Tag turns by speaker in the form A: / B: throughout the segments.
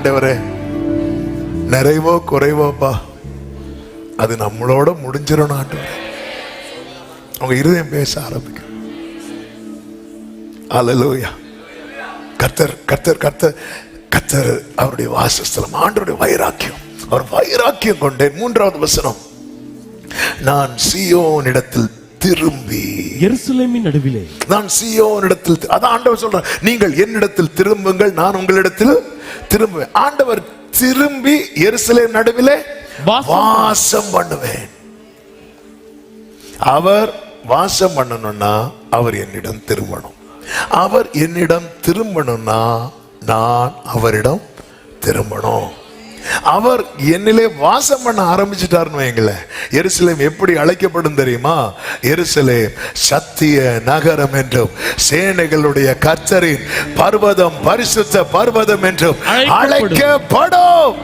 A: ஆண்டவரே நிறைவோ குறைவோப்பா அது நம்மளோட முடிஞ்சிடணும் ஆண்டவரே. அவங்க இருதயம் பேச ஆரம்பிக்கும் அல்லேலூயா கர்த்தர் கர்த்தர் கர்த்தர் கர்த்தர் அவருடைய வாசஸ்தலம் ஆண்டவருடைய வைராக்கியம். அவர் வைராக்கியம் கொண்டேன். மூன்றாவது வசனம். நான் சியோனிடத்தில் திரும்பி.
B: எருசலேமின் நடுவிலே.
A: நான் சியோனிடத்தில் அதான் ஆண்டவர் சொல்றார். நீங்கள் என்னிடத்தில் திரும்புங்கள் நான் உங்களிடத்தில் திரும்புவேன். ஆண்டவர் திரும்பி எருசலேம் நடுவிலே
B: வாசம்
A: வாசம் பண்ணுவேன். அவர் வாசம் பண்ணணும்னா அவர் என்னிடம் திரும்பணும். அவர் என்னிடம் திரும்பணும்னா நான் அவரிடம் திரும்பணும். அவர் என்னிலே வாசம் பண்ண ஆரம்பிச்சிட்டாருன்னு வைங்களேன் எருசலேம் எப்படி அழைக்கப்படும் தெரியுமா? எருசலேம் சத்திய நகரம் என்றும் சேனைகளுடைய கர்த்தரின் பர்வதம் பரிசுத்த பர்வதம் என்றும் அழைக்கப்படும்.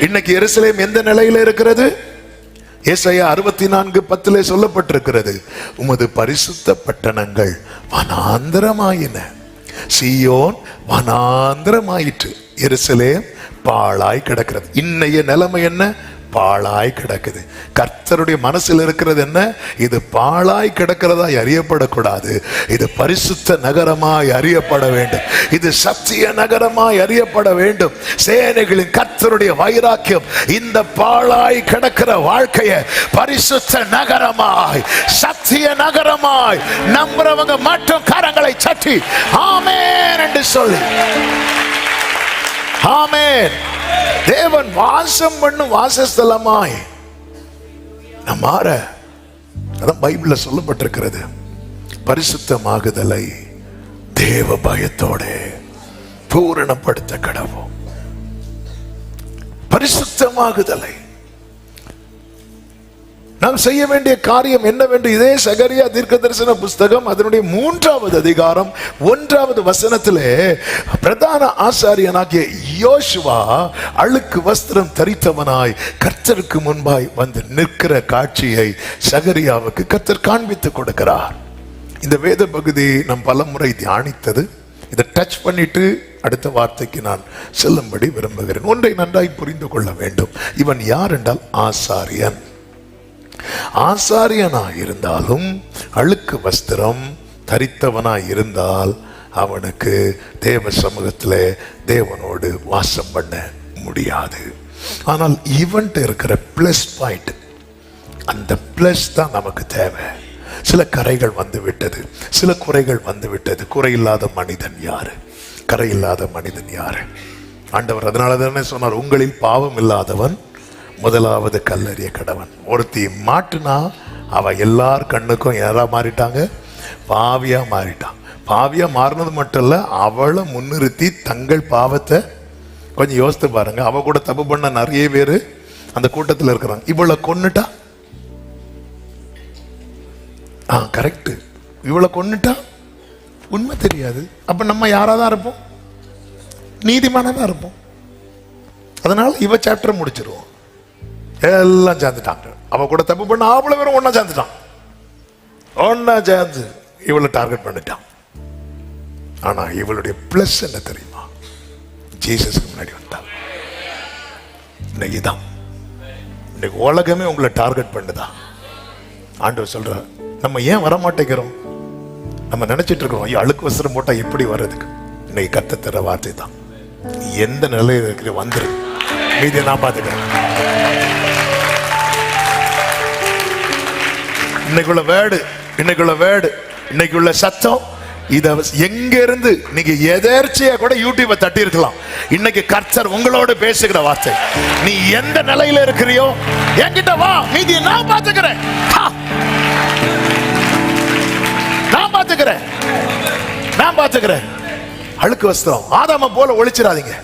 A: இன்னைக்கு எருசலேம் எந்த நிலையில இருக்கிறது? ஏசாயா அறுபத்தி நான்கு பத்திலே சொல்லப்பட்டிருக்கிறது உமது பரிசுத்த பட்டணங்கள் வனாந்தரமாயின. சீயோன் வனாந்தரமாயிற்று. எருசலேம் பாழாய் கிடக்கிறது. இன்னைய நிலைமை என்ன? பாழாய் கிடக்குது. கர்த்தருடைய மனசில் இருக்கிறது என்ன? இது பாழாய் கிடக்கிறதாய் அறியப்படக்கூடாது. இது பரிசுத்த நகரமாய் அறியப்பட வேண்டும். இது சத்திய நகரமாய் அறியப்பட வேண்டும். சேனைகளின் கர்த்தருடைய வைராக்கியம் இந்த பாழாய் கிடக்கிற வாழ்க்கைய பரிசுத்த நகரமாய் சத்திய நகரமாய் நம்புறவங்க மட்டும் கரங்களை சட்டி ஆமே என்று சொல்லி. ஆமேன். தேவன் வாசம் பண்ணும் வாசஸ்தலமாய். மாற. அதான் பைபிள்ல சொல்லப்பட்டிருக்கிறது. பரிசுத்தமாகுதலை தேவ பயத்தோட பூரணப்படுத்த கடவும் பரிசுத்தமாகுதலை. நாம் செய்ய வேண்டிய காரியம் என்னவென்று இதே சகரியா தீர்க்க தரிசன புஸ்தகம் அதனுடைய மூன்றாவது அதிகாரம் ஒன்றாவது வசனத்திலே பிரதான ஆசாரியனாகிய யோசுவா அழுக்கு வஸ்திரம் தரித்தவனாய் கர்த்தருக்கு முன்பாய் வந்து நிற்கிற காட்சியை சகரியாவுக்கு கர்த்தர் காண்பித்து கொடுக்கிறார். இந்த வேத பகுதி நாம் பலமுறை தியானித்தது. இதை டச் பண்ணிட்டு அடுத்த வார்த்தைக்கு நான் செல்லும்படி விரும்புகிறேன். ஒன்றை நன்றாய் புரிந்து கொள்ள வேண்டும். இவன் யார் என்றால் ஆசாரியன். ஆசாரியனாய் இருந்தாலும் அழுக்கு வஸ்திரம் தரித்தவனாய் இருந்தால் அவனுக்கு தேவ சமூகத்தில் தேவனோடு வாசம் பண்ண முடியாது. ஆனால் இவன்ட்டு இருக்கிற ப்ளஸ் பாயிண்ட் அந்த ப்ளஸ் தான் நமக்கு தேவை. சில கரைகள் வந்து விட்டது. சில குறைகள் வந்து விட்டது. குறையில்லாத மனிதன் யார்? கரையில்லாத மனிதன் யார்? ஆண்டவர் அதனால தானே சொன்னார் உங்களில் பாவம் இல்லாதவன் முதலாவது கல்லறிய கடவன். ஒருத்தி மாட்டுனா அவன் எல்லார் கண்ணுக்கும் யாராக மாறிட்டாங்க பாவியாக மாறிட்டான் பாவியாக மாறினது மட்டும் இல்லை அவளை முன்னிறுத்தி தங்கள் பாவத்தை கொஞ்சம் யோசித்து பாருங்க. அவ கூட தப்பு பண்ண நிறைய பேர் அந்த கூட்டத்தில் இருக்கிறாங்க. இவளை கொன்னுட்டா? ஆ கரெக்டு இவளை கொன்னுட்டா? உண்மை தெரியாது. அப்ப நம்ம யாரா தான் இருப்போம்? நீதிமானா தான் இருப்போம். அதனால இவ சாப்டர் முடிச்சிருவோம். எல்லாம் சேர்ந்துட்டாங்க. அவ கூட தப்பு பண்ண அவ்வளவு பேரும் ஒன்றா சேர்ந்துட்டான். ஒன்றா சேர்ந்து இவளை டார்கெட் பண்ணிட்டான். ஆனால் இவளுடைய ப்ளஸ் என்ன தெரியுமா? ஜீசஸ்க்கு முன்னாடி வந்தாள். இன்னைக்கு தான் இன்னைக்கு உலகமே உங்களை டார்கெட் பண்ணுதா? ஆண்டவர் சொல்கிறார் நம்ம ஏன் வர மாட்டேங்கிறோம் நம்ம நினச்சிட்டு இருக்கோம் ஐயோ அழுக்கு வசரம் போட்டால் எப்படி வர்றதுக்கு? இன்னைக்கு கத்த தர வார்த்தை தான். நீ எந்த நிலையில் இருக்கிற வந்துரு. மீதியை நான் பார்த்துக்கிறேன். இன்னைக்குள்ள வேர்டு இன்னைக்குள்ள வேர்டு இன்னைக்குள்ள சத்தம் இத எங்க இருந்து நீங்க எதேர்ச்சியா கூட யூடியூபை தட்டி இருக்கலாம் இன்னைக்கு கர்த்தர் உங்களோட பேசுகிற வார்த்தை. நீ எந்த நிலையில இருக்கிறியோ என்கிட்ட வா மீதி நான் பாத்துக்கிறேன் நான் பார்த்துக்கிறேன். நான் பாத்துக்கிறேன் அழுக்கு வஸ்திரம். ஆதாம போல ஒழிச்சிடாதீங்க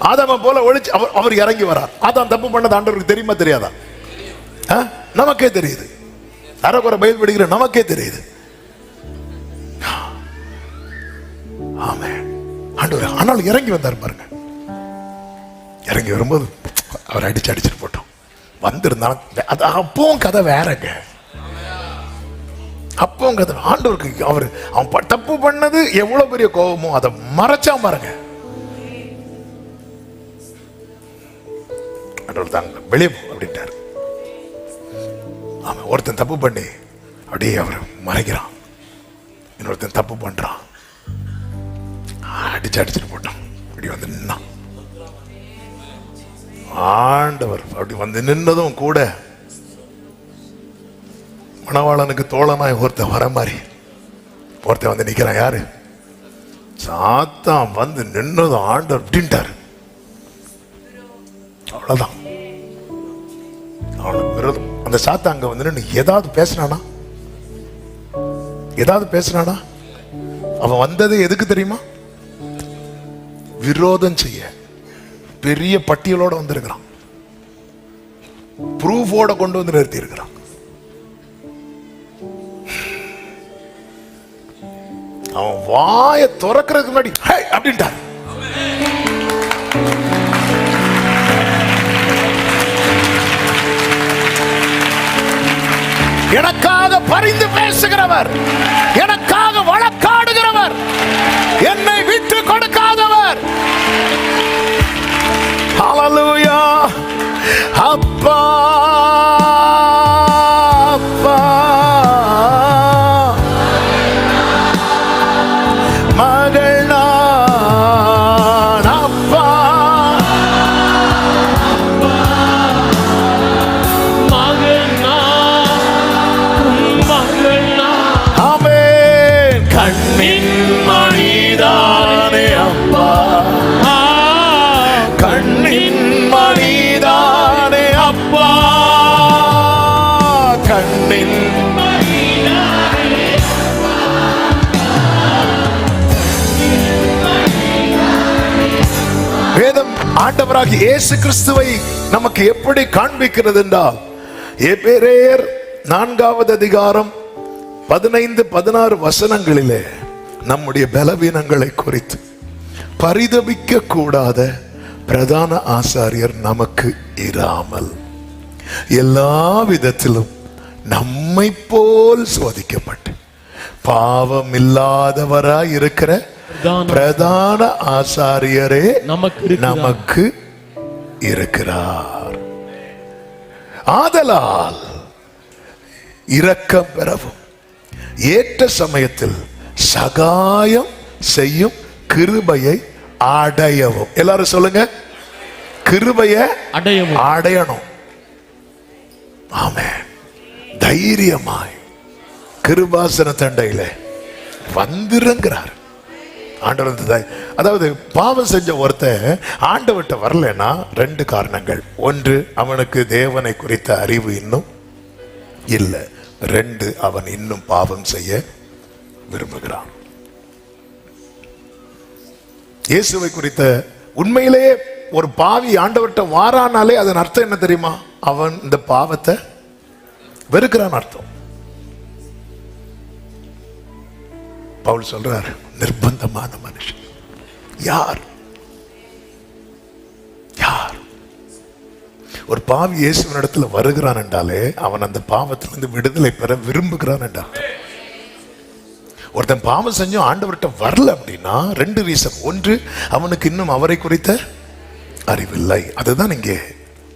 A: ஆதாம போல ஒழிச்சு அவர் அவர் இறங்கி வரார். ஆதாம் தப்பு பண்ணது ஆண்டவருக்கு தெரியுமா தெரியாதா? ஆ? நமக்கே தெரியுது. அரைக்குறை பயில் பிடிக்கிற நமக்கே தெரியுது. ஆமே ஆண்டவர் ஆனால் இறங்கி வந்தார் பாருங்க. இறங்கி வரும்போது அவர் அடிச்சு அடிச்சுட்டு போட்டோம். வந்திருந்தாலும் அது அப்பவும் கதை வேறங்க. அப்பவும் கதை ஆண்டவருக்கு அவர் அவன் ப- தப்பு பண்ணது எவ்வளவு பெரிய கோபமோ அதை மறைச்சா பாருங்க. ஆண்டவர் தாங்க வெளியே போ அப்படின்ட்டார். அவன் ஒருத்தன் தப்பு பண்ணி அப்படியே அவர் மறைக்கிறான். இன்னொருத்தன் தப்பு பண்றான். அடிச்சு அடிச்சுட்டு போட்டான் இப்படி வந்து நின்னான். ஆண்டவர் அப்படி வந்து நின்னதும் கூட மணவாளனுக்கு தோழனாய் ஒருத்தன் வர மாதிரி. ஒருத்தன் வந்து நிக்கிறான் யாரு? சாத்தான் வந்து நின்னதும் ஆண்டவர் அப்படின்ட்டாரு. அவ்வளவுதான். அவனுக்கு விரதம். அந்த சாத்தா அங்க வந்து நின்று ஏதாவது பேசினானா? ஏதாவது பேசினானா? அவன் வந்தது எதுக்கு தெரியுமா? விரோதம் செய்ய பெரிய பட்டியலோட வந்திருக்கிறான். ப்ரூஃபோட கொண்டு வந்து நிறுத்தி இருக்கிறான் அவன் வாய துறக்கிறதுக்கு முன்னாடி "ஹே" அப்படின்ட்டார் எனக்காக பரிந்து பேசுகிறவர் எனக்காக வழக்காடுகிறவர் என்னை ஆண்டவராக இயேசு கிறிஸ்துவை நமக்கு எப்படி காண்பிக்கிறது என்றால் எபேரேயர் நான்காவது அதிகாரம் பதினைந்து பதினாறு வசனங்களிலே நம்முடைய பலவீனங்களை குறித்து பரிதபிக்க கூடாத பிரதான ஆசாரியர் நமக்கு இராமல் எல்லா விதத்திலும் நம்மை போல் சோதிக்கப்பட்டு பாவம் இல்லாதவராய் இருக்கிற
B: பிரதான
A: ஆசாரியரே
B: நமக்கு இருக்கிறார்.
A: நமக்கு இருக்கிறார். ஆதலால் இரக்கம் பெறவும் ஏற்ற சமயத்தில் சகாயம் செய்யும் கிருபையை அடையவும். எல்லாரும் சொல்லுங்க. கிருபையை
B: அடையவும்.
A: அடையணும். ஆமென். தைரியமாய் கிருபாசன தண்டையில வந்திருங்கிறார். ஆண்டவர் அதாவது பாவம் செஞ்ச ஒருத்தன் ஆண்டவர்கிட்ட வரலன்னா ரெண்டு காரணங்கள். ஒன்று அவனுக்கு தேவனை குறித்த அறிவு இன்னும் இல்லை. ரெண்டு அவன் இன்னும் பாவம் செய்ய விரும்புகிறான். இயேசுவை குறித்த உண்மையிலேயே ஒரு பாவி ஆண்டவர்கிட்ட வாரானாலே அதன் அர்த்தம் என்ன தெரியுமா? அவன் இந்த பாவத்தை வெறுக்கிறான் அர்த்தம். பவுல் சொல்றாரு நிர்பந்தமான மனுஷன் யார் யார் ஒரு பாவி இயேசுவின் இடத்துல வருகிறான் என்றாலே அவன் அந்த பாவத்திலிருந்து விடுதலை பெற விரும்புகிறான் என்றான் ஒருத்தன் பாவம் செஞ்சும் ஆண்டவர்கிட்ட வரல அப்படின்னா ரெண்டு ரீசன் ஒன்று அவனுக்கு இன்னும் அவரை குறித்த அறிவில்லை அதுதான் இங்கே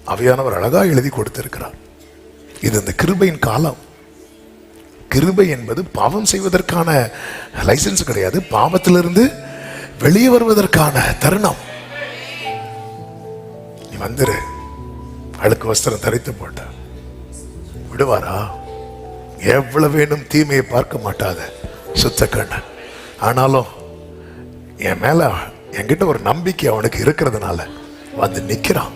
A: அவையானவர் அழகா எழுதி கொடுத்திருக்கிறார் இது இந்த கிருபையின் காலம் கிருபை என்பது பாவம் செய்வதற்கான லைசன்ஸ் கிடையாது. பாவத்திலிருந்து வெளியே வருவதற்கான தருணம். நீ வந்துரு. அழுக்கு வஸ்திரம் தரித்து போட்ட. விடுவாரா? எவ்வளவு வேணும் தீமையை பார்க்க மாட்டாத. சுத்த கண்ண. ஆனாலும் என் மேல என்கிட்ட ஒரு நம்பிக்கை அவனுக்கு இருக்கிறதுனால வந்து நிக்கிறான்.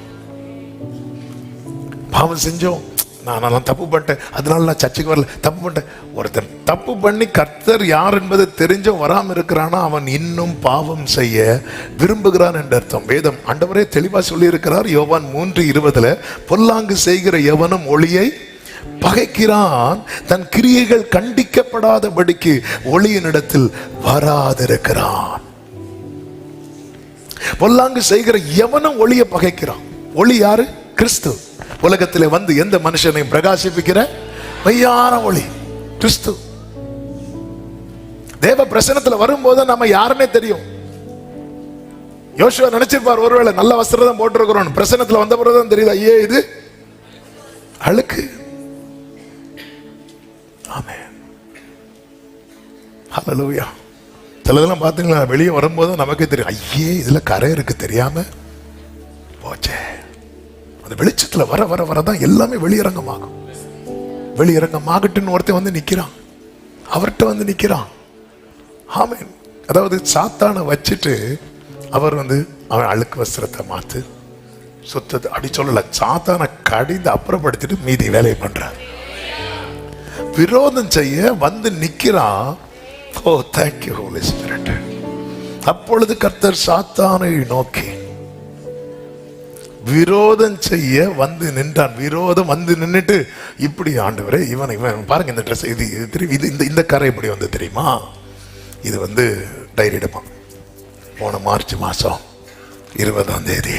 A: பாவம் செஞ்சோம். நான் நான் தப்பு பண்ணிட்டேன். அதனால நான் சர்ச்சைக்கு வரல. தப்பு பண்ணிட்டேன். ஒருத்தன் தப்பு பண்ணி கர்த்தர் யார் என்பது தெரிஞ்சும் வராம இருக்கிறானா அவன் இன்னும் பாவம் செய்ய விரும்புகிறான் என்ற அர்த்தம். வேதம் ஆண்டவரே தெளிவா சொல்லி இருக்கிறார் யோவான் மூன்று இருபதுல பொல்லாங்கு செய்கிற எவனும் ஒளியை பகைக்கிறான் தன் கிரியைகள் கண்டிக்கப்படாதபடிக்கு ஒளியினிடத்தில் வராதிருக்கிறான். பொல்லாங்கு செய்கிற எவனும் ஒளியை பகைக்கிறான். ஒளி யாரு? கிறிஸ்து. உலகத்திலே வந்து எந்த மனுஷனையும் பிரகாசிப்பிக்கிற மெய்யான ஒளி. கிறிஸ்து. தேவ பிரசனத்துல வரும்போது நம்ம யாருன்னே தெரியும். யோசுவா நினைச்சிருப்பார் ஒருவேளை நல்ல வஸ்திரம் தான் போட்டிருக்கிறோம் பிரசனத்துல வந்த பிறகுதான் தெரியுது ஐயே இது அழுக்கு. ஆமே ஹalleluya. சிலதெல்லாம் பார்த்தீங்களா வெளியே வரும்போது நமக்கே தெரியும். ஐயே இதுல கரை இருக்கு தெரியாம. போச்சே. அந்த வெளிச்சத்துல வர வர வரதான் எல்லாமே வெளியரங்கமாகும். வெளியிறங்கமாகட்டுன்னு ஒருத்தன் வந்து நிற்கிறான் அவர்கிட்ட வந்து நிக்கிறான். ஆமீன். அதாவது சாத்தானை வச்சுட்டு அவர் வந்து அவன் அழுக்கு வஸ்திரத்தை மாத்து சுத்தத்தை அப்படி சொல்லலை. சாத்தானை கடிந்து அப்புறப்படுத்திட்டு மீதி வேலையை பண்றார். விரோதம் செய்ய வந்து நிற்கிறான் ஓ தேங்க்யூ ஹோலி ஸ்பிரிட் அப்பொழுது கர்த்தர் சாத்தானை நோக்கி விரோதம் செய்ய வந்து நின்றான். விரோதம் வந்து நின்றுட்டு இப்படி ஆண்டவரே இவன் இவன் பாருங்க இந்த ட்ரெஸ் இது இது தெரியும். இது இந்த இந்த கரை இப்படி வந்து தெரியுமா? இது வந்து டைரி எடுப்பான். போன மார்ச் மாதம் இருபதாம் தேதி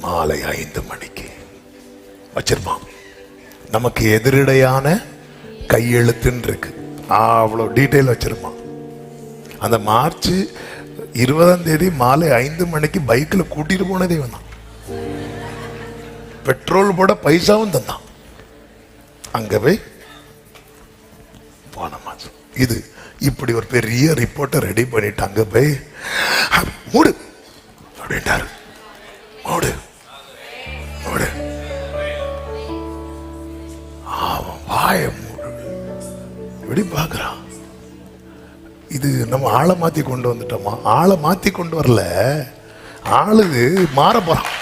A: மாலை ஐந்து மணிக்கு வச்சிருப்பான். நமக்கு எதிரடையான கையெழுத்துன்னு இருக்கு. அவ்வளோ டீட்டெயில் வச்சிருப்பான். அந்த மார்ச் இருபதாம் தேதி மாலை ஐந்து மணிக்கு பைக்கில் கூட்டிட்டு போனதே வந்தான் பெட்ரோல் போட பைசாவும் தந்தான். அங்கே போய் போன இது இப்படி ஒரு பெரிய ரிப்போர்ட்டை ரெடி பண்ணிட்டு அங்க போய் மூடு. அப்படின்ட்டாரு. மூடு. மூடு. அவன் வாய மூடு. இப்படி பார்க்குறான்? இது நம்ம ஆளை மாற்றி கொண்டு வந்துட்டோமா? ஆளை மாற்றி கொண்டு வரல. ஆளுது மாற போகிறான்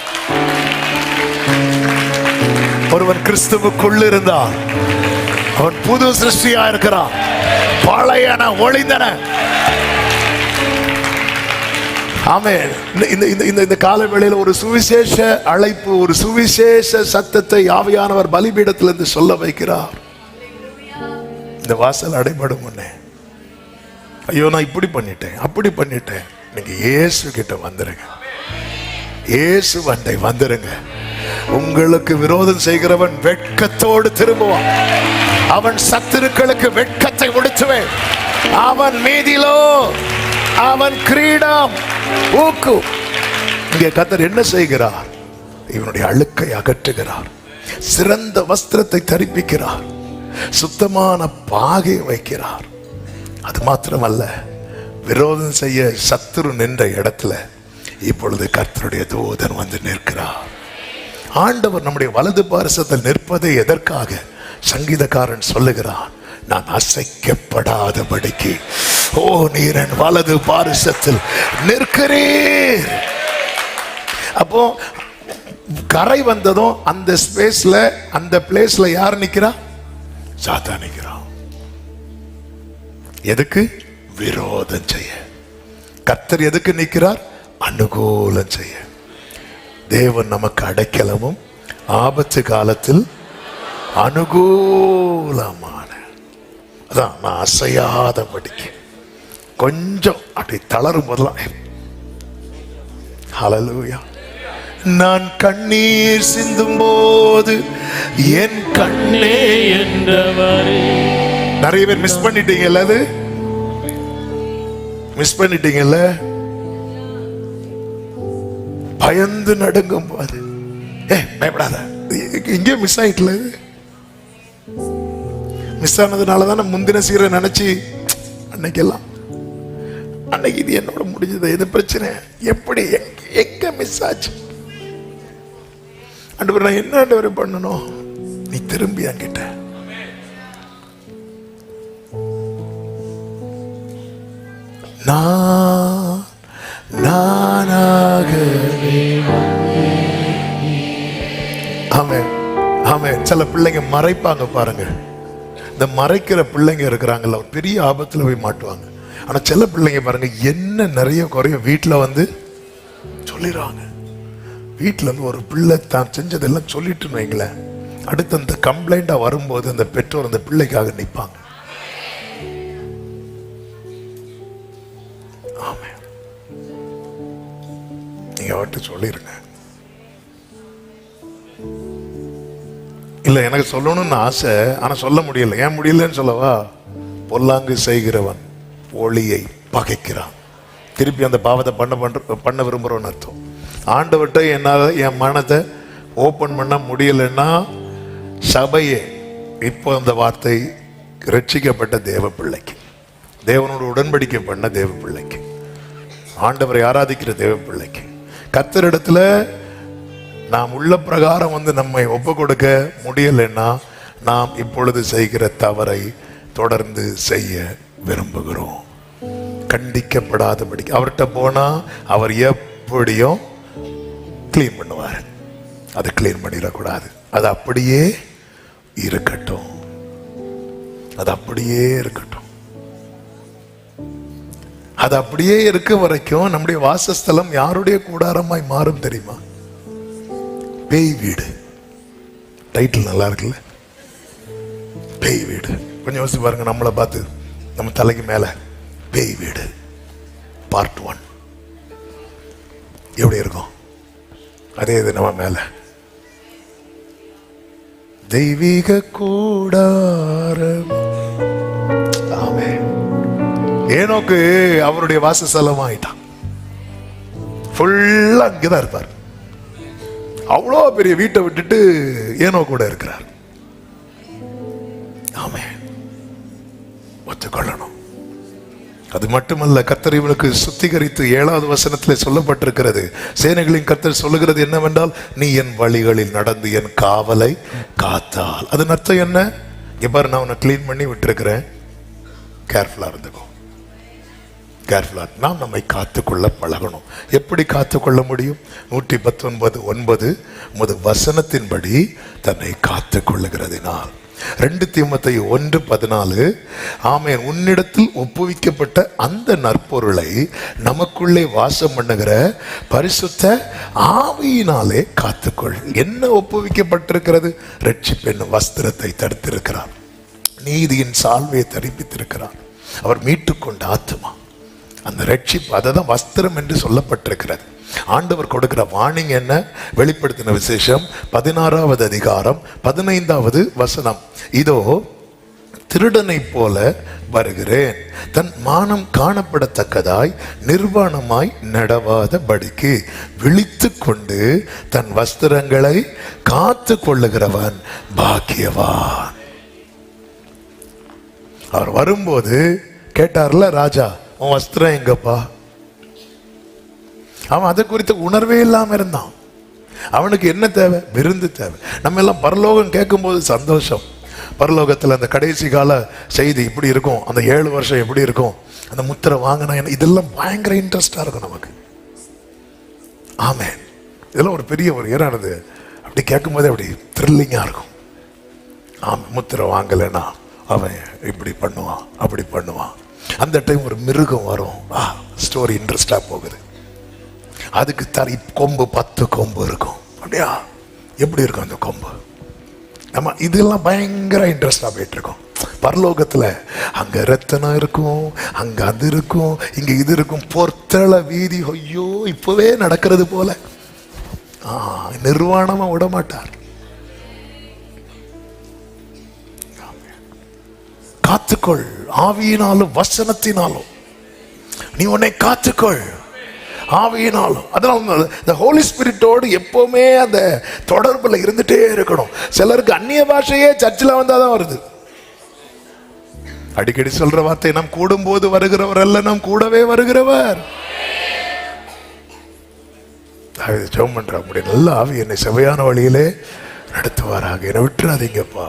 A: ஒருவன் கிறிஸ்துவுக்குள் இருந்தார் அவன் புது சிருஷ்டியா இருக்கிறான். பழையன ஒளிந்தன. ஆமே இந்த- இந்த இந்த இந்த இந்த கால ஒரு சுவிசேஷ அழைப்பு ஒரு சுவிசேஷ சத்தத்தை ஆவியானவர் பலிபீடத்திலிருந்து சொல்ல வைக்கிறார். இந்த வாசல் அடைபடும் முன்னே. ஐயோ நான் இப்படி பண்ணிட்டேன் அப்படி பண்ணிட்டேன். நீங்க இயேசு கிட்ட வந்துருங்க. இயேசு வண்டை வந்துருங்க. உங்களுக்கு விரோதம் செய்கிறவன் வெட்கத்தோடு திரும்புவான். அவன் சத்துருக்களுக்கு வெட்கத்தை முடிச்சுவேன் அவன் மீதிலோ அவன் கிரீடம். ஊக்கு. இங்கே கத்தர் என்ன செய்கிறார்? இவனுடைய அழுக்கை அகற்றுகிறார். சிறந்த வஸ்திரத்தை தரிப்பிக்கிறார். சுத்தமான பாகை வைக்கிறார். அது மாத்திரமல்ல விரோதம் செய்ய சத்துரு நின்ற இடத்துல இப்பொழுது கர்த்தருடைய தூதன் வந்து நிற்கிறார். ஆண்டவர் நம்முடைய வலது பாரசத்தில் நிற்பதை எதற்காக? சங்கீதக்காரன் சொல்லுகிறான் நான் அசைக்கப்படாதபடிக்கு. ஓ நீரன் வலது பாரிசத்தில் நிற்கிறீர். அப்போ கரை வந்ததும் அந்த ஸ்பேஸ்ல அந்த பிளேஸ்ல யார் நிக்கிறா? சாத்தா நிக்கிறான். எதுக்கு? விரோதம் செய்ய. கத்தர் எதுக்கு நிற்கிறார் அனுகூலம் செய்ய. தேவன் நமக்கு அடைக்கலமும் ஆபத்து காலத்தில் அனுகூலமான. அதான் நான் அசையாதபடிக்கு. கொஞ்சம் அப்படி தளரும் போதெல்லாம். ஹலலூயா நான் கண்ணீர் சிந்தும் போது என் கண்ணே
B: என்றவரே.
A: நிறைய பேர் மிஸ் பண்ணிட்டீங்கல்ல அது? மிஸ் பண்ணிட்டீங்கல்ல? பயந்து நடுங்கும் போது. ஏ பயப்படாத. இங்கே மிஸ் ஆயிட்டல மிஸ் ஆனதுனால தான் முந்தின சீரை நினைச்சு அன்னைக்கெல்லாம் அன்னைக்கு இது என்னோட முடிஞ்சது எது பிரச்சனை. எப்படி எங்க- எங்க மிஸ் ஆச்சு? அண்டு நான் என்ன ஆண்டு பண்ணணும் நீ திரும்பி என்கிட்ட. நான் மறைப்பாங்க பாருங்க. இந்த மறைக்கிற பிள்ளைங்க இருக்கிறாங்கல்ல ஒரு பெரிய ஆபத்தில் போய் மாட்டுவாங்க. ஆனா சில பிள்ளைங்க பாருங்க என்ன நிறைய குறையும் வீட்டில் வந்து சொல்லிடுவாங்க. வீட்டில் வந்து ஒரு பிள்ளை தான் செஞ்சதெல்லாம் சொல்லிட்டுன்னு வைங்களேன். அடுத்து அந்த கம்ப்ளைண்டா வரும்போது அந்த பெற்றோர் அந்த பிள்ளைக்காக நிற்பாங்க ஆமாம் நீங்க அவர்கிட்ட சொல்லிருங்க. இல்லை எனக்கு சொல்லணும்னு ஆசை ஆனால் சொல்ல முடியல. ஏன் முடியலன்னு சொல்லவா? பொல்லாங்கு செய்கிறவன் ஒளியை பகைக்கிறான். திருப்பி அந்த பாவத்தை பண்ண பண்ணுற பண்ண விரும்புகிறோன்னு அர்த்தம். ஆண்டவர்கிட்ட என்னால் என் மனதை ஓப்பன் பண்ண முடியலைன்னா சபையே இப்போ அந்த வார்த்தை ரட்சிக்கப்பட்ட தேவ பிள்ளைக்கு தேவனோட உடன்படிக்கை பண்ண தேவ பிள்ளைக்கு ஆண்டவரை ஆராதிக்கிற தேவ பிள்ளைக்கு கத்தரிடத்துல நாம் உள்ள பிரகாரம் வந்து நம்மை ஒப்பு கொடுக்க முடியலைன்னா நாம் இப்பொழுது செய்கிற தவறை தொடர்ந்து செய்ய விரும்புகிறோம். கண்டிக்கப்படாதபடி அவர்கிட்ட போனா அவர் எப்படியும் க்ளீன் பண்ணுவார். அதை க்ளீன் பண்ணிடக்கூடாது. அது அப்படியே இருக்கட்டும். அது அப்படியே இருக்கட்டும். அது அப்படியே இருக்க வரைக்கும் நம்முடைய வாசஸ்தலம் யாருடைய கூடாரமாய் மாறும் தெரியுமா? பேய் வீடு. டைட்டில் நல்லா இருக்குல்ல? பேய் வீடு. கொஞ்சம் யோசிச்சு பாருங்க நம்மளை பார்த்து நம்ம தலைக்கு மேலே பேய் வீடு. பார்ட் ஒன் எப்படி இருக்கும்? அதே இது நம்ம மேலே. தெய்வீக கூடாரம். ஆமே ஏனோக்கு அவருடைய வாசஸ்தலமாயிட்டான். ஆயிட்டான் இங்கே அங்கதான் இருப்பார். அவ்வளோ பெரிய வீட்டை விட்டுட்டு ஏனோ கூட இருக்கிறார். ஆமே. ஒத்துக்கொள்ளணும். அது மட்டுமல்ல கத்தர் இவனுக்கு சுத்திகரித்து ஏழாவது வசனத்தில் சொல்லப்பட்டிருக்கிறது. சேனைகளின் கத்தர் சொல்லுகிறது என்னவென்றால் நீ என் வழிகளில் நடந்து என் காவலை காத்தால். அதன் அர்த்தம் என்ன? இங்க நான் உன்னை க்ளீன் பண்ணி விட்டுருக்கிறேன். கேர்ஃபுல்லாக இருந்துக்கோ. கேர்ஃபுல்லாக நாம் நம்மை காத்துக்கொள்ள பழகணும். எப்படி காத்துக்கொள்ள முடியும்? நூற்றி பத்தொன்பது ஒன்பது முது வசனத்தின்படி தன்னை காத்துக்கொள்ளுகிறதினால். ரெண்டு தீமத்தை ஒன்று பதினாலு ஆமென் உன்னிடத்தில் ஒப்புவிக்கப்பட்ட அந்த நற்பொருளை நமக்குள்ளே வாசம் பண்ணுகிற பரிசுத்த ஆவியினாலே காத்துக்கொள். என்ன ஒப்புவிக்கப்பட்டிருக்கிறது? ரட்சிப்பென்னும் வஸ்திரத்தை தடுத்திருக்கிறார் நீதியின் சால்வையை தரிப்பித்திருக்கிறார். அவர் மீட்டுக்கொண்ட ஆத்துமா. அந்த ரட்சிப்பு அதை தான் வஸ்திரம் என்று சொல்லப்பட்டிருக்கிறது. ஆண்டவர் கொடுக்கிற வார்னிங் என்ன? வெளிப்படுத்தின விசேஷம் பதினாறாவது அதிகாரம் பதினைந்தாவது வசனம். இதோ திருடனை போல வருகிறேன். தன் மானம் காணப்படத்தக்கதாய் நிர்வாணமாய் நடவாத படிக்கு விழித்து கொண்டு தன் வஸ்திரங்களை காத்து கொள்ளுகிறவன் பாக்கியவான். அவர் வரும்போது கேட்டார்ல ராஜா உன் வஸ்திரம் எங்கப்பா? அவன் அதை குறித்த உணர்வே இல்லாமல் இருந்தான். அவனுக்கு என்ன தேவை? விருந்து தேவை. நம்ம எல்லாம் பரலோகம் கேட்கும்போது சந்தோஷம். பரலோகத்தில் அந்த கடைசி கால செய்தி இப்படி இருக்கும் அந்த ஏழு வருஷம் எப்படி இருக்கும் அந்த முத்திரை வாங்கினா என்ன? இதெல்லாம் பயங்கர இன்ட்ரெஸ்டாக இருக்கும் நமக்கு. ஆமே இதெல்லாம் ஒரு பெரிய ஒரு ஏறானது அப்படி கேட்கும்போதே அப்படி த்ரில்லிங்காக இருக்கும். ஆமாம் முத்திரை வாங்கலைன்னா அவன் இப்படி பண்ணுவான் அப்படி பண்ணுவான். அந்த டைம் ஒரு மிருகம் வரும். ஸ்டோரி இன்ட்ரெஸ்டாக போகுது. அதுக்கு தரி கொம்பு பத்து கொம்பு இருக்கும். அப்படியா? எப்படி இருக்கும் அந்த கொம்பு? நம்ம இதெல்லாம் பயங்கர இன்ட்ரெஸ்டாக போயிட்டுருக்கோம் பரலோகத்தில் அங்கே ரத்தனம் இருக்கும் அங்கே அது இருக்கும் இங்கே இது இருக்கும். பொர்த்தள வீதி ஐயோ இப்போவே நடக்கிறது போல. ஆ நிர்வாணமாக விட மாட்டார் காத்துக்கொள். ஆவியினாலும் வசனத்தினாலும். நீ உன்னை காத்துக்கொள். ஆவியினாலும். அதனால இந்த ஹோலி ஸ்பிரிட்டோடு எப்போவுமே அந்த தொடர்புல இருந்துட்டே இருக்கணும். சிலருக்கு அந்நிய பாஷையே சர்ச்சில் வந்தால் தான் வருது. அடிக்கடி சொல்ற வார்த்தை நாம் கூடும்போது வருகிறவர் அல்ல நாம் கூடவே வருகிறவர். ஜெபம் பண்ற அப்படி நல்ல ஆவி என்னை செவையான வழியிலே நடத்துவாராக. என்னை விட்டுறாதீங்கப்பா.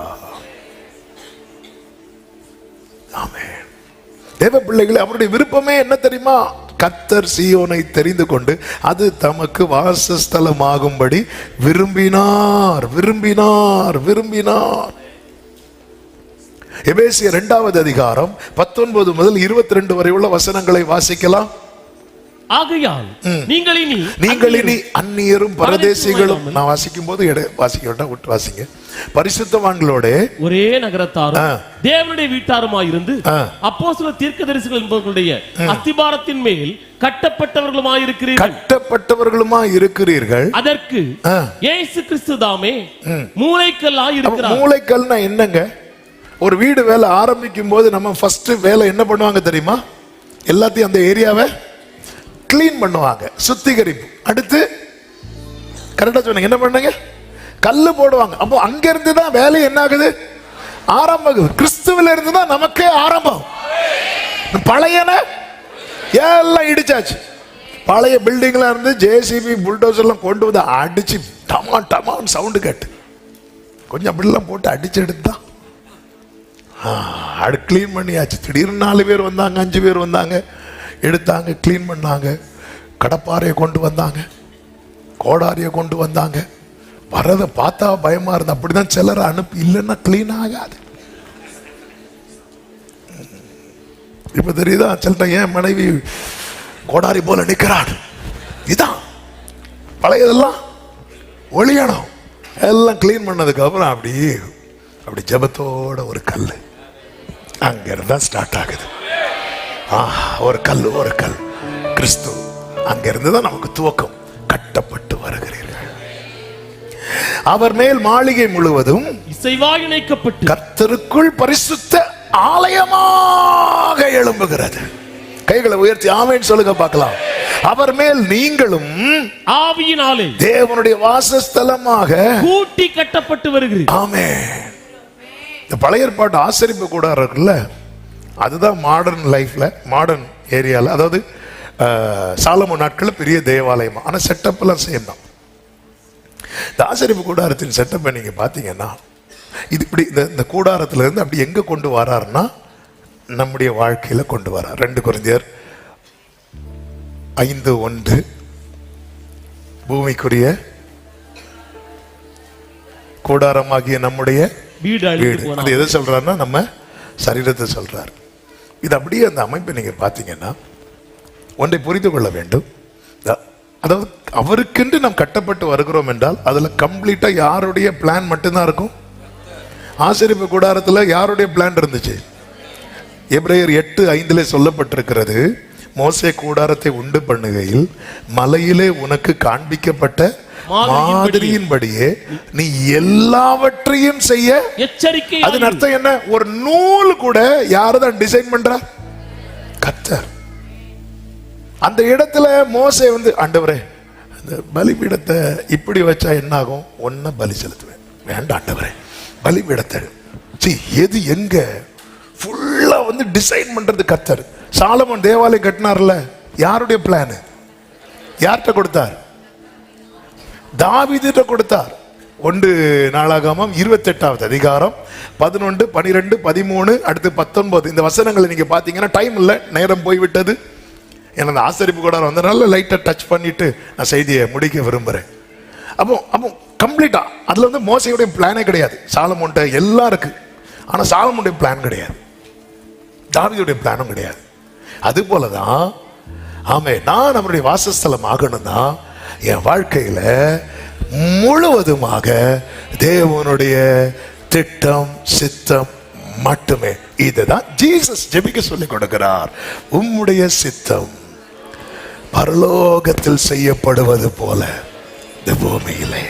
A: ஆமென். தேவ பிள்ளைகளே அவருடைய விருப்பமே என்ன தெரியுமா? கத்தர் சீயோனை தெரிந்து கொண்டு அது தமக்கு வாசஸ்தலமாகும்படி விரும்பினார் விரும்பினார் விரும்பினார். எபேசிய இரண்டாவது அதிகாரம் பத்தொன்பது முதல் இருபத்தி ரெண்டு வரை உள்ள வசனங்களை வாசிக்கலாம்.
B: ஆகையால் நீங்கள் இனி
A: நீங்கள் இனி அந்நியரும் பரதேசிகளும். நான் வாசிக்கும் போது வாசிக்க வேண்டாம் விட்டு வாசிங்க. பரிசுத்தவான்களோட
B: ஒரே நகரத்தாரும். தேவனுடைய வீட்டாருமாயிருந்து
A: ஆ.
B: அப்போஸ்தல தீர்க்கதரிசிகள் என்பவர்களுடைய அஸ்திபாரத்தின் மேல் கட்டப்பட்டவர்களுமாயிருக்கிறீர்கள்.
A: கட்டப்பட்டவர்களுமா இருக்கிறீர்கள்
B: அதற்கு. இயேசு கிறிஸ்து தாமே மூளைக்கல்லாய் இருக்கிறார்
A: மூளைக்கல்னா என்னங்க? ஒரு வீடு வேலை ஆரம்பிக்கும் போது நம்ம ஃபர்ஸ்ட் வேலை என்ன பண்ணுவாங்க தெரியுமா? எல்லாத்தையும் அந்த ஏரியாவை க்ளீன் பண்ணுவாங்க சுத்திகரிப்பு. அடுத்து கரெக்டா சொன்னீங்க. என்ன பண்ணுங்க? கல் போடுவாங்க. அப்போ அங்கிருந்து தான் வேலை என்ன ஆகுது ஆரம்பம். கிறிஸ்துவில இருந்து தான் நமக்கே ஆரம்பம். பழையன? எல்லாம் இடிச்சாச்சு. பழைய பில்டிங்லாம் இருந்து ஜேசிபி புல்டோசர்லாம் கொண்டு வந்து அடிச்சு டமா டமான்னு சவுண்டு கேட்டு. கொஞ்சம் அப்படிலாம் போட்டு அடிச்சு எடுத்தான் அடு க்ளீன் பண்ணியாச்சு. திடீர்னு நாலு பேர் வந்தாங்க அஞ்சு பேர் வந்தாங்க. எடுத்தாங்க க்ளீன் பண்ணாங்க. கடப்பாறையை கொண்டு வந்தாங்க. கோடாரியை கொண்டு வந்தாங்க. வரதை பார்த்தா பயமா இருந்தா அப்படிதான் சிலரை அனுப்பி இல்லைன்னா கிளீன் ஆகாது. இப்ப தெரியுதா? சிலட்ட ஏன் மனைவி கோடாரி போல நிற்கிறான் இதான் பழையதெல்லாம் ஒளியணும். எல்லாம் கிளீன் பண்ணதுக்கு அப்புறம் அப்படி அப்படி ஜெபத்தோட ஒரு கல் அங்க இருந்தா ஸ்டார்ட் ஆகுது ஒரு கல் ஒரு கல். கிறிஸ்து அங்க இருந்து தான் நமக்கு துவக்கம். கட்டப்பட்டு வருகிறது. அவர் மேல் மாளிகை முழுவதும்
B: இசைவாய் இணைக்கப்பட்டு
A: கர்த்தருக்குள் பரிசுத்த ஆலயமாக எழும்புகிறது. கைகளை உயர்த்தி ஆமேன்னு சொல்லுங்க பார்க்கலாம். அவர் மேல் நீங்களும்
B: ஆவியினாலே
A: தேவனுடைய வாசஸ்தலமாக
B: கூட்டி கட்டப்பட்டு வருகிறீர்.
A: ஆமே இந்த பழைய ஏற்பாட்டு ஆசரிப்பு கூடாரம் இருக்குல்ல? அதுதான் மாடர்ன் லைஃப்ல மாடர்ன் ஏரியால அதாவது அஹ், சாலமோன் நாட்கள்ல பெரிய தேவாலயம். ஆனா செட்டப் எல்லாம் சேம் தான். இந்த ஆசரிப்பு கூடாரத்தின் செட்டப்பை நீங்க பாத்தீங்கன்னா இது இப்படி இந்த இந்த கூடாரத்துல இருந்து அப்படி எங்க கொண்டு வராருன்னா நம்முடைய வாழ்க்கையில கொண்டு வரார். ரெண்டு குருந்தியர் ஐந்து ஒன்று பூமிக்குரிய கூடாரமாகிய நம்முடைய
B: வீடு
A: வீடு. அது எதை சொல்றாருன்னா நம்ம சரீரத்தை சொல்றார். இது அப்படியே அந்த அமைப்பை நீங்க பார்த்தீங்கன்னா ஒன்றை புரிந்து கொள்ள வேண்டும். அதாவது அவருக்கென்று நாம் கட்டப்பட்டு வருகிறோம் என்றால் அதுல கம்ப்ளீட்டா யாருடைய பிளான் மட்டும்தான் இருக்கும்? ஆசிரியப்பு கூடாரத்துல யாருடைய பிளான் இருந்துச்சு? எபிரேயர் எட்டு ஐந்திலே சொல்லப்பட்டிருக்கிறது மோசே கூடாரத்தை உண்டு பண்ணுகையில் மலையிலே உனக்கு காண்பிக்கப்பட்ட
B: மாதிரியின்படியே.
A: நீ எல்லாவற்றையும் செய்ய
B: எச்சரிக்கை
A: அதன் அர்த்தம் என்ன? ஒரு நூல் கூட யாருதான் டிசைன் பண்றா? கத்தர். அந்த இடத்துல மோசே வந்து ஆண்டவரே அந்த பலிபீடத்தை இப்படி வச்சா என்ன ஆகும் ஒன்ன பலி செலுத்துவேன். வேண்டாம் ஆண்டவரே பலிபீடத்தை சி எது எங்க? ஃபுல்லா வந்து டிசைன் பண்றது கத்தர் சாலமன் தேவாலயம் கட்டினார்ல யாருடைய பிளான் யார்கிட்ட கொடுத்தார்? தாவிதிட்ட கொடுத்தார். ஒன்று நாளாகாமம் இருபத்தெட்டாவது அதிகாரம் பதினொன்று பனிரெண்டு பதிமூணு அடுத்து பத்தொன்பது. இந்த வசனங்களை நீங்கள் பார்த்தீங்கன்னா டைம் இல்லை நேரம் போய்விட்டது. எனது அந்த ஆசரிப்பு கூட வந்தனால லைட்டாக டச் பண்ணிட்டு நான் செய்தியை முடிக்க விரும்புகிறேன் அப்போ அப்போ கம்ப்ளீட்டாக அதில் வந்து மோசையுடைய பிளானே கிடையாது. சாலமோன்ட்ட எல்லாம் இருக்குது ஆனால் சாலமோனுடைய பிளான் கிடையாது. தாவியுடைய பிளானும் கிடையாது. அது போலதான் ஆமே நான் நம்முடைய வாசஸ்தலம் ஆகணும்னா என் வாழ்க்கையில் முழுவதுமாக தேவனுடைய திட்டம் சித்தம் மட்டுமே. இதுதான் ஜீசஸ் ஜெபிக்க சொல்லிக் கொடுக்கிறார். உம்முடைய சித்தம். பரலோகத்தில் செய்யப்படுவது போல இந்த பூமியிலே.